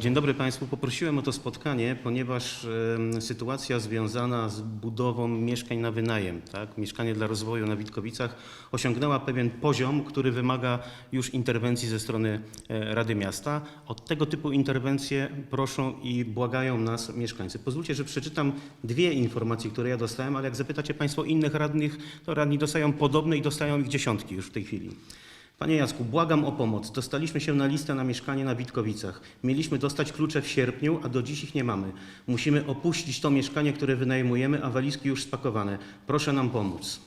Dzień dobry Państwu. Poprosiłem o to spotkanie, ponieważ sytuacja związana z budową mieszkań na wynajem, tak, mieszkanie dla rozwoju na Witkowicach, osiągnęła pewien poziom, który wymaga już interwencji ze strony e, Rady Miasta. O tego typu interwencje proszą i błagają nas mieszkańcy. Pozwólcie, że przeczytam dwie informacje, które ja dostałem, ale jak zapytacie Państwo innych radnych, to radni dostają podobne i dostają ich dziesiątki już w tej chwili. Panie Jacku, błagam o pomoc. Dostaliśmy się na listę na mieszkanie na Witkowicach. Mieliśmy dostać klucze w sierpniu, a do dziś ich nie mamy. Musimy opuścić to mieszkanie, które wynajmujemy, a walizki już spakowane. Proszę nam pomóc.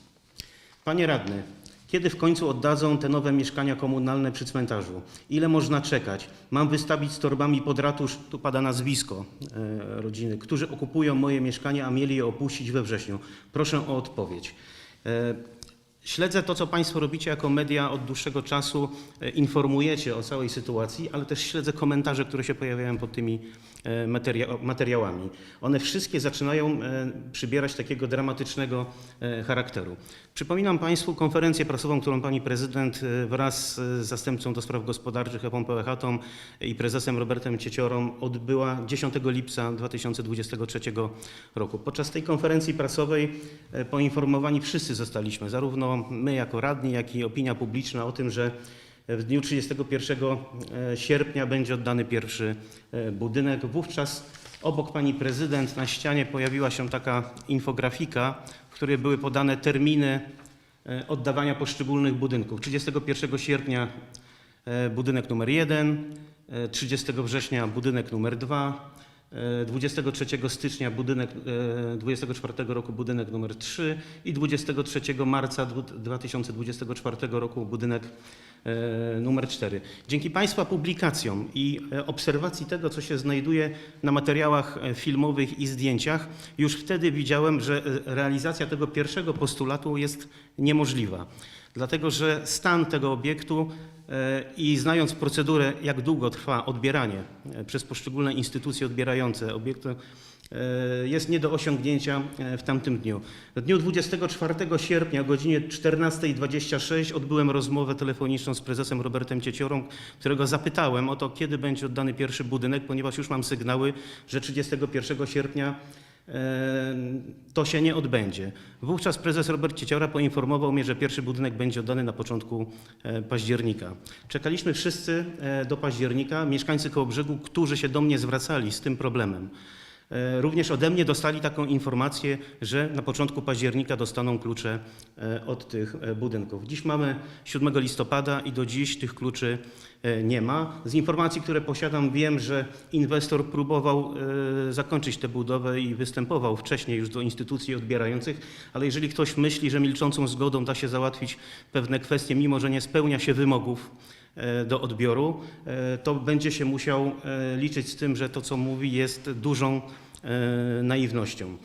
Panie radny, kiedy w końcu oddadzą te nowe mieszkania komunalne przy cmentarzu? Ile można czekać? Mam wystawić z torbami pod ratusz, tu pada nazwisko e, rodziny, którzy okupują moje mieszkanie, a mieli je opuścić we wrześniu. Proszę o odpowiedź. E, Śledzę to, co Państwo robicie jako media od dłuższego czasu, e, informujecie o całej sytuacji, ale też śledzę komentarze, które się pojawiają pod tymi materia- materiałami. One wszystkie zaczynają e, przybierać takiego dramatycznego e, charakteru. Przypominam Państwu konferencję prasową, którą Pani Prezydent e, wraz z zastępcą do spraw gospodarczych Ewą Pełechatą i prezesem Robertem Cieciorą odbyła 10 lipca 2023 roku. Podczas tej konferencji prasowej e, poinformowani wszyscy zostaliśmy, zarówno my jako radni, jak i opinia publiczna o tym, że w dniu 31 sierpnia będzie oddany pierwszy e, budynek. Wówczas obok pani prezydent na ścianie pojawiła się taka infografika, w której były podane terminy e, oddawania poszczególnych budynków. 31 sierpnia e, budynek numer 1, e, 30 września budynek numer 2, e, 23 stycznia budynek, e, 24 roku budynek numer 3 i 23 marca dwu- 2024 roku budynek e, numer 4. Dzięki Państwa publikacjom i e, obserwacji tego, co się znajduje na materiałach e, filmowych i zdjęciach, już wtedy widziałem, że e, realizacja tego pierwszego postulatu jest niemożliwa. Dlatego, że stan tego obiektu e, i znając procedurę, jak długo trwa odbieranie e, przez poszczególne instytucje odbierające obiektu, e, jest nie do osiągnięcia w tamtym dniu. W dniu 24 sierpnia o godzinie 14.26 odbyłem rozmowę telefoniczną z prezesem Robertem Cieciorą, którego zapytałem o to, kiedy będzie oddany pierwszy budynek, ponieważ już mam sygnały, że 31 sierpnia to się nie odbędzie. Wówczas prezes Robert Cieciora poinformował mnie, że pierwszy budynek będzie oddany na początku e, października. Czekaliśmy wszyscy e, do października, mieszkańcy Kołobrzegu, którzy się do mnie zwracali z tym problemem. E, Również ode mnie dostali taką informację, że na początku października dostaną klucze e, od tych e, budynków. Dziś mamy 7 listopada i do dziś tych kluczy nie ma. Z informacji, które posiadam, wiem, że inwestor próbował zakończyć tę budowę i występował wcześniej już do instytucji odbierających, ale jeżeli ktoś myśli, że milczącą zgodą da się załatwić pewne kwestie, mimo że nie spełnia się wymogów, do odbioru, e, to będzie się musiał e, liczyć z tym, że to, co mówi, jest dużą e, naiwnością.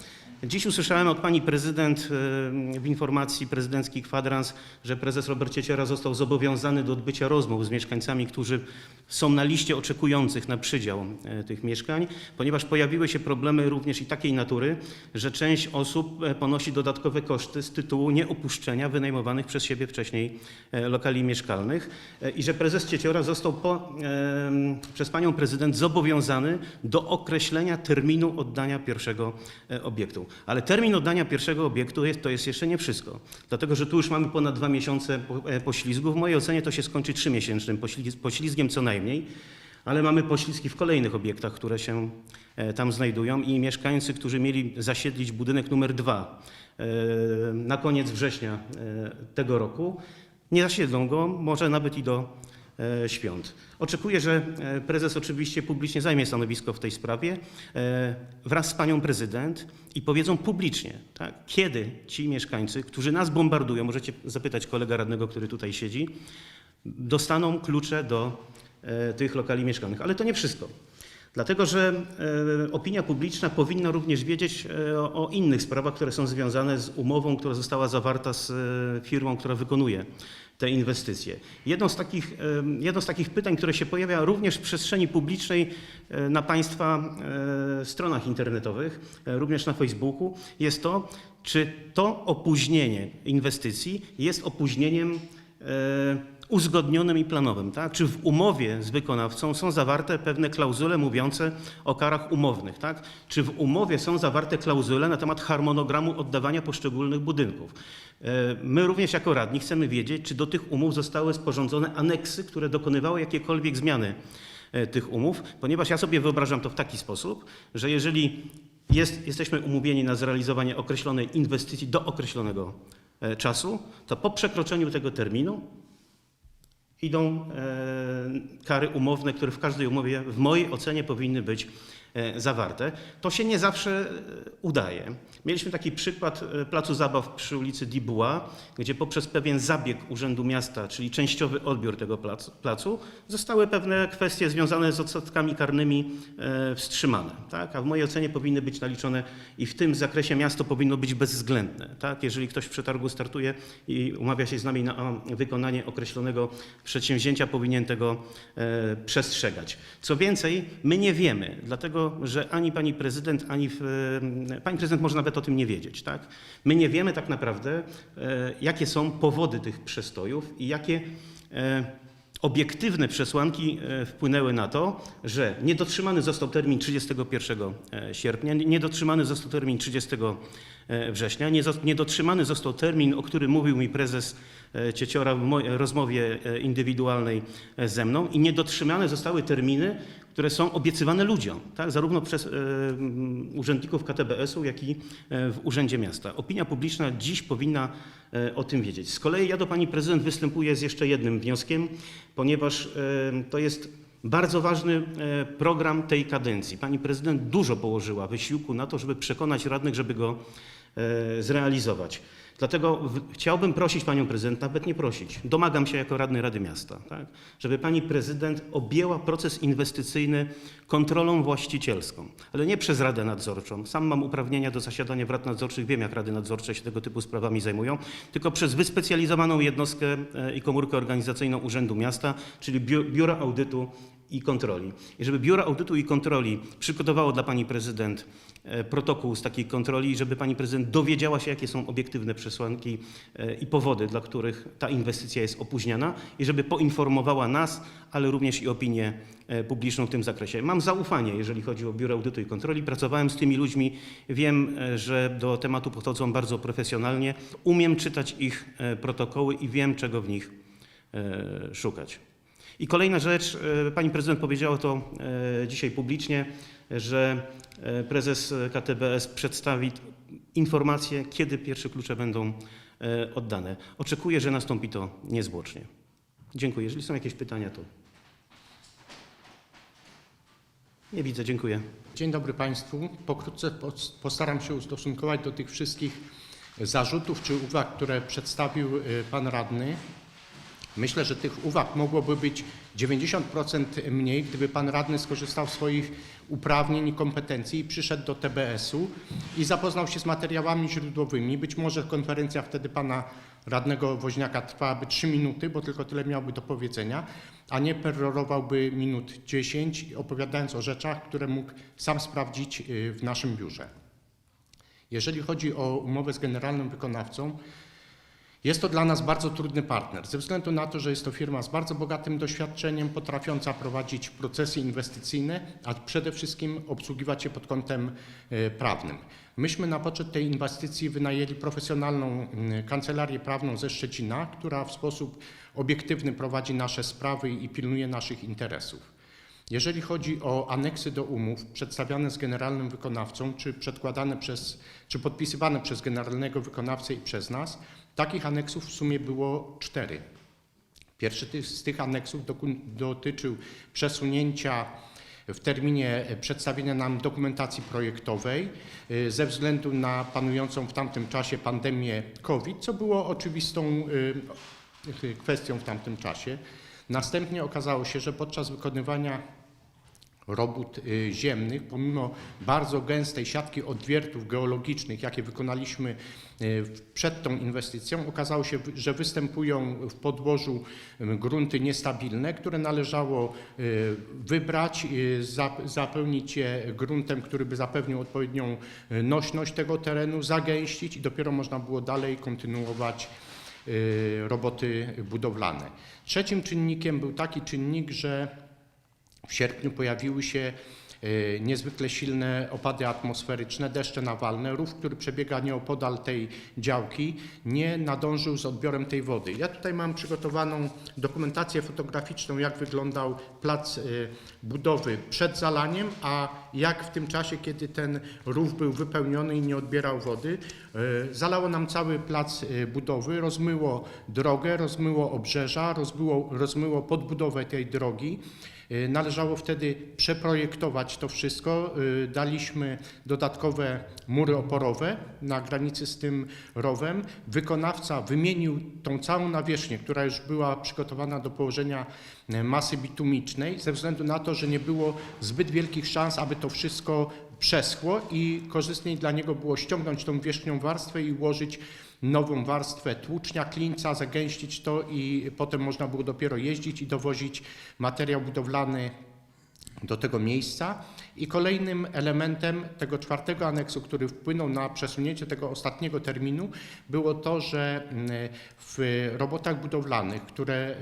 Dziś usłyszałem od pani prezydent e, w informacji prezydenckiej kwadrans, że prezes Robert Cieciora został zobowiązany do odbycia rozmów z mieszkańcami, którzy są na liście oczekujących na przydział e, tych mieszkań, ponieważ pojawiły się problemy również i takiej natury, że część osób e, ponosi dodatkowe koszty z tytułu nieopuszczenia wynajmowanych przez siebie wcześniej lokali mieszkalnych i że prezes Cieciora został po, przez panią prezydent zobowiązany do określenia terminu oddania pierwszego obiektu. Ale termin oddania pierwszego obiektu jest, to jest jeszcze nie wszystko, dlatego że tu już mamy ponad dwa miesiące e, poślizgu. W mojej ocenie to się skończy trzymiesięcznym pośliz- poślizgiem co najmniej, ale mamy poślizgi w kolejnych obiektach, które się e, tam znajdują i mieszkańcy, którzy mieli zasiedlić budynek numer dwa e, na koniec września tego roku, nie zasiedlą go, może nawet i do świąt. Oczekuję, że e, prezes oczywiście publicznie zajmie stanowisko w tej sprawie e, wraz z panią prezydent i powiedzą publicznie, tak, kiedy ci mieszkańcy, którzy nas bombardują, możecie zapytać kolega radnego, który tutaj siedzi, dostaną klucze do e, tych lokali mieszkalnych. Ale to nie wszystko. Dlatego, że e, opinia publiczna powinna również wiedzieć e, o, innych sprawach, które są związane z umową, która została zawarta z e, firmą, która wykonuje te inwestycje. Jedno z, takich, jedno z takich pytań, które się pojawia również w przestrzeni publicznej e, na Państwa e, stronach internetowych, e, również na Facebooku, jest to, czy to opóźnienie inwestycji jest opóźnieniem uzgodnionym i planowym. Tak? Czy w umowie z wykonawcą są zawarte pewne klauzule mówiące o karach umownych? Tak? Czy w umowie są zawarte klauzule na temat harmonogramu oddawania poszczególnych budynków? E, My również jako radni chcemy wiedzieć, czy do tych umów zostały sporządzone aneksy, które dokonywały jakiekolwiek zmiany e, tych umów, ponieważ ja sobie wyobrażam to w taki sposób, że jeżeli jest, jesteśmy umówieni na zrealizowanie określonej inwestycji do określonego e, czasu, to po przekroczeniu tego terminu idą e, kary umowne, które w każdej umowie w mojej ocenie powinny być zawarte. To się nie zawsze e, udaje. Mieliśmy taki przykład e, placu zabaw przy ulicy Dibuła, gdzie poprzez pewien zabieg Urzędu Miasta, czyli częściowy odbiór tego placu, zostały pewne kwestie związane z odsetkami karnymi e, wstrzymane. Tak? A w mojej ocenie powinny być naliczone i w tym zakresie miasto powinno być bezwzględne. Tak? Jeżeli ktoś w przetargu startuje i umawia się z nami na wykonanie określonego przedsięwzięcia, powinien tego e, przestrzegać. Co więcej, my nie wiemy, dlatego że ani pani prezydent, ani e, pani prezydent może nawet o tym nie wiedzieć. Tak? My nie wiemy tak naprawdę, e, jakie są powody tych przestojów i jakie e, obiektywne przesłanki wpłynęły na to, że nie dotrzymany został termin 31 sierpnia, nie- nie dotrzymany został termin 30 września, nie, zos- nie dotrzymany został termin, o którym mówił mi prezes Cieciora w rozmowie e, indywidualnej e, ze mną i nie dotrzymane zostały terminy, które są obiecywane ludziom, tak? zarówno przez e, urzędników KTBS-u, jak i e, w Urzędzie Miasta. Opinia publiczna dziś powinna e, o tym wiedzieć. Z kolei ja do pani prezydent występuję z jeszcze jednym wnioskiem, ponieważ e, to jest bardzo ważny e, program tej kadencji. Pani prezydent dużo położyła wysiłku na to, żeby przekonać radnych, żeby go e, zrealizować. Dlatego chciałbym prosić panią prezydent, nawet nie prosić, domagam się jako radny Rady Miasta, tak, żeby pani prezydent objęła proces inwestycyjny kontrolą właścicielską, ale nie przez Radę Nadzorczą. Sam mam uprawnienia do zasiadania w rad nadzorczych, wiem jak Rady Nadzorcze się tego typu sprawami zajmują, tylko przez wyspecjalizowaną jednostkę e, i komórkę organizacyjną Urzędu Miasta, czyli biu- Biura Audytu i Kontroli. I żeby Biuro Audytu i Kontroli przygotowało dla pani prezydent protokół z takiej kontroli, żeby pani prezydent dowiedziała się, jakie są obiektywne przesłanki e, i powody, dla których ta inwestycja jest opóźniana i żeby poinformowała nas, ale również i opinię e, publiczną w tym zakresie. Mam zaufanie, jeżeli chodzi o Biuro Audytu i Kontroli. Pracowałem z tymi ludźmi, wiem, e, że do tematu podchodzą bardzo profesjonalnie, umiem czytać ich e, protokoły i wiem, czego w nich e, szukać. I kolejna rzecz, e, pani prezydent powiedziała to e, dzisiaj publicznie, że e, prezes KTBS przedstawi informację, kiedy pierwsze klucze będą oddane. Oczekuję, że nastąpi to niezwłocznie. Dziękuję. Jeżeli są jakieś pytania, to. Nie widzę, dziękuję. Dzień dobry Państwu. Pokrótce pos- postaram się ustosunkować do tych wszystkich zarzutów czy uwag, które przedstawił Pan Radny. Myślę, że tych uwag mogłoby być 90% mniej, gdyby Pan Radny skorzystał z swoich uprawnień i kompetencji i przyszedł do TBS-u i zapoznał się z materiałami źródłowymi. Być może konferencja wtedy Pana Radnego Woźniaka trwałaby 3 minuty, bo tylko tyle miałby do powiedzenia, a nie perorowałby minut 10, opowiadając o rzeczach, które mógł sam sprawdzić y, w naszym biurze. Jeżeli chodzi o umowę z generalnym wykonawcą, jest to dla nas bardzo trudny partner, ze względu na to, że jest to firma z bardzo bogatym doświadczeniem, potrafiąca prowadzić procesy inwestycyjne, a przede wszystkim obsługiwać się pod kątem e, prawnym. Myśmy na poczet tej inwestycji wynajęli profesjonalną kancelarię prawną ze Szczecina, która w sposób obiektywny prowadzi nasze sprawy i pilnuje naszych interesów. Jeżeli chodzi o aneksy do umów przedstawiane z generalnym wykonawcą, czy przedkładane przez, czy podpisywane przez generalnego wykonawcę i przez nas, takich aneksów w sumie było cztery. Pierwszy z tych aneksów dotyczył przesunięcia w terminie przedstawienia nam dokumentacji projektowej y, ze względu na panującą w tamtym czasie pandemię COVID, co było oczywistą y, kwestią w tamtym czasie. Następnie okazało się, że podczas wykonywania robót y, ziemnych, pomimo bardzo gęstej siatki odwiertów geologicznych, jakie wykonaliśmy y, przed tą inwestycją, okazało się, że występują w podłożu y, grunty niestabilne, które należało wybrać, zap- zapełnić je gruntem, który by zapewnił odpowiednią nośność tego terenu, zagęścić i dopiero można było dalej kontynuować roboty budowlane. Trzecim czynnikiem był taki czynnik, że w sierpniu pojawiły się e, niezwykle silne opady atmosferyczne, deszcze nawalne. Rów, który przebiega nieopodal tej działki, nie nadążył z odbiorem tej wody. Ja tutaj mam przygotowaną dokumentację fotograficzną, jak wyglądał plac e, budowy przed zalaniem, a jak w tym czasie, kiedy ten rów był wypełniony i nie odbierał wody. E, Zalało nam cały plac budowy, rozmyło drogę, rozmyło obrzeża, rozmyło, rozmyło podbudowę tej drogi. Y, Należało wtedy przeprojektować to wszystko. Y, Daliśmy dodatkowe mury oporowe na granicy z tym rowem. Wykonawca wymienił tą całą nawierzchnię, która już była przygotowana do położenia y, masy bitumicznej, ze względu na to, że nie było zbyt wielkich szans, aby to wszystko przeschło i korzystniej dla niego było ściągnąć tą wierzchnią warstwę i ułożyć nową warstwę tłucznia, klinca, zagęścić to i potem można było dopiero jeździć i dowozić materiał budowlany do tego miejsca. I kolejnym elementem tego czwartego aneksu, który wpłynął na przesunięcie tego ostatniego terminu, było to, że mm, w robotach budowlanych, które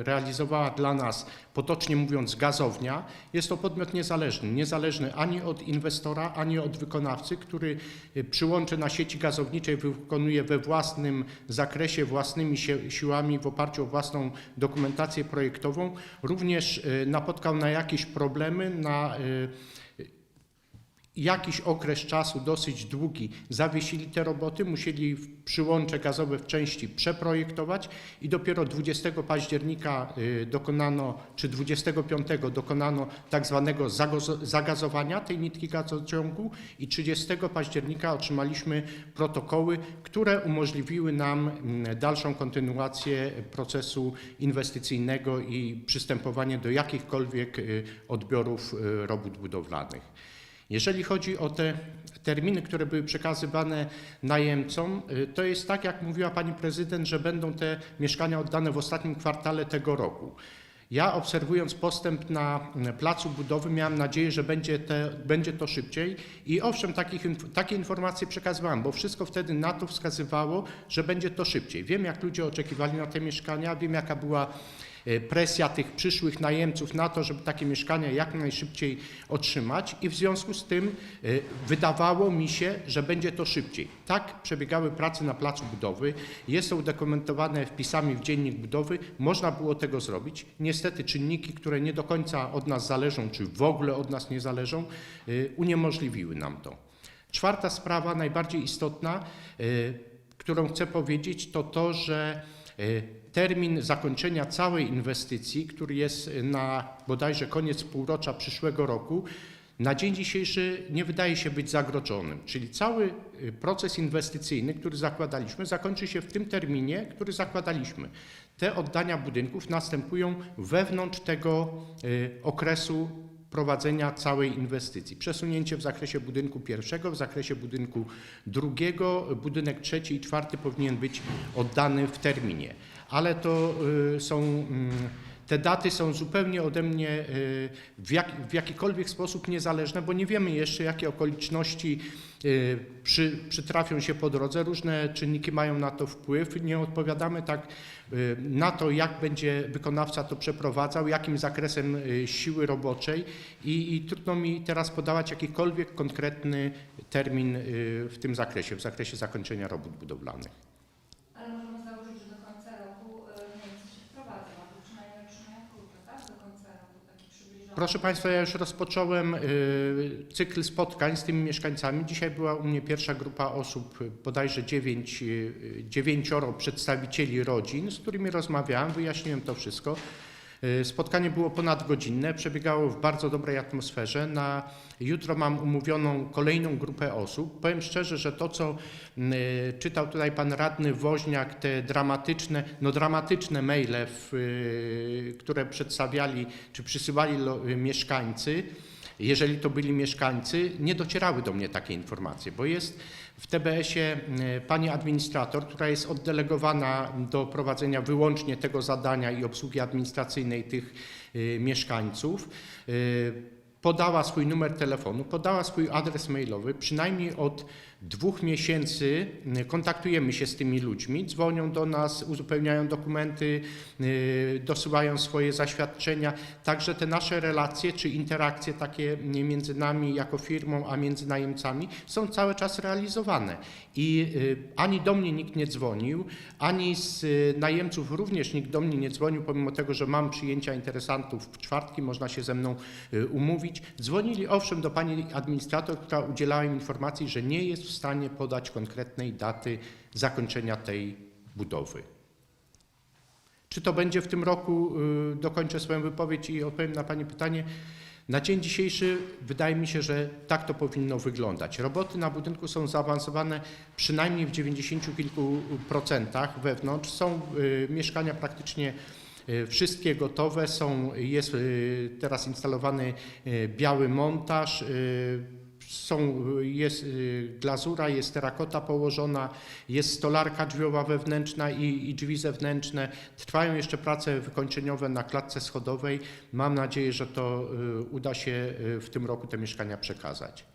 y, realizowała dla nas, potocznie mówiąc, gazownia, jest to podmiot niezależny. Niezależny ani od inwestora, ani od wykonawcy, który y, przyłącze na sieci gazowniczej wykonuje we własnym zakresie, własnymi si- siłami, w oparciu o własną dokumentację projektową, również y, napotkał na jakieś problemy, na jakiś okres czasu dosyć długi zawiesili te roboty, musieli przyłącze gazowe w części przeprojektować i dopiero 20 października y, dokonano, czy 25 dokonano tak zwanego zagazowania tej nitki gazociągu i 30 października otrzymaliśmy protokoły, które umożliwiły nam mm, dalszą kontynuację procesu inwestycyjnego i przystępowanie do jakichkolwiek y, odbiorów y, robót budowlanych. Jeżeli chodzi o te terminy, które były przekazywane najemcom, y, to jest tak, jak mówiła pani prezydent, że będą te mieszkania oddane w ostatnim kwartale tego roku. Ja obserwując postęp na placu budowy miałem nadzieję, że będzie, te, będzie to szybciej i owszem, takich, takie informacje przekazywałem, bo wszystko wtedy na to wskazywało, że będzie to szybciej. Wiem, jak ludzie oczekiwali na te mieszkania, wiem, jaka była presja tych przyszłych najemców na to, żeby takie mieszkania jak najszybciej otrzymać i w związku z tym e, wydawało mi się, że będzie to szybciej. Tak przebiegały prace na placu budowy, jest to udokumentowane wpisami w dziennik budowy, można było tego zrobić. Niestety czynniki, które nie do końca od nas zależą, czy w ogóle od nas nie zależą, e, uniemożliwiły nam to. Czwarta sprawa, najbardziej istotna, którą chcę powiedzieć, to to, że termin zakończenia całej inwestycji, który jest na bodajże koniec półrocza przyszłego roku, na dzień dzisiejszy nie wydaje się być zagroczonym. Czyli cały y, proces inwestycyjny, który zakładaliśmy, zakończy się w tym terminie, który zakładaliśmy. Te oddania budynków następują wewnątrz tego y, okresu prowadzenia całej inwestycji. Przesunięcie w zakresie budynku pierwszego, w zakresie budynku drugiego, budynek trzeci i czwarty powinien być oddany w terminie. Ale to y, są. Te daty są zupełnie ode mnie y, w, jak, w jakikolwiek sposób niezależne, bo nie wiemy jeszcze, jakie okoliczności y, przy, przytrafią się po drodze. Różne czynniki mają na to wpływ. Nie odpowiadamy tak y, na to, jak będzie wykonawca to przeprowadzał, jakim zakresem siły roboczej i, i trudno mi teraz podawać jakikolwiek konkretny termin w tym zakresie, w zakresie zakończenia robót budowlanych. Ale możemy założyć, że do końca roku e, Niemcy się wprowadzą, albo przynajmniej otrzymają klucze, tak? Do końca roku taki przybliżony. Proszę Państwa, ja już rozpocząłem y, cykl spotkań z tymi mieszkańcami. Dzisiaj była u mnie pierwsza grupa osób, y, bodajże dziewięć, y, dziewięcioro przedstawicieli rodzin, z którymi rozmawiałem, wyjaśniłem to wszystko. Y, Spotkanie było ponadgodzinne, przebiegało w bardzo dobrej atmosferze. Na jutro mam umówioną kolejną grupę osób. Powiem szczerze, że to, co y, czytał tutaj pan radny Woźniak, te dramatyczne, no dramatyczne maile, y, które przedstawiali czy przysyłali mieszkańcy, jeżeli to byli mieszkańcy, nie docierały do mnie takie informacje, bo jest w TBS-ie y, pani administrator, która jest oddelegowana do prowadzenia wyłącznie tego zadania i obsługi administracyjnej tych y, mieszkańców. Y, Podała swój numer telefonu, podała swój adres mailowy, przynajmniej od dwóch miesięcy kontaktujemy się z tymi ludźmi, dzwonią do nas, uzupełniają dokumenty, dosyłają swoje zaświadczenia. Także te nasze relacje czy interakcje takie między nami jako firmą, a między najemcami są cały czas realizowane. I y, ani do mnie nikt nie dzwonił, ani z y, najemców również nikt do mnie nie dzwonił, pomimo tego, że mam przyjęcia interesantów w czwartki, można się ze mną y, umówić. Dzwonili owszem do pani administrator, która udzielała im informacji, że nie jest w stanie podać konkretnej daty zakończenia tej budowy. Czy to będzie w tym roku, y, dokończę swoją wypowiedź i odpowiem na Pani pytanie. Na dzień dzisiejszy wydaje mi się, że tak to powinno wyglądać. Roboty na budynku są zaawansowane przynajmniej w 90 kilku procentach wewnątrz. Są y, mieszkania praktycznie y, wszystkie gotowe, są, jest teraz instalowany biały montaż, są, jest y, glazura, jest terakota położona, jest stolarka drzwiowa wewnętrzna i, i drzwi zewnętrzne. Trwają jeszcze prace wykończeniowe na klatce schodowej. Mam nadzieję, że to y, uda się y, w tym roku te mieszkania przekazać.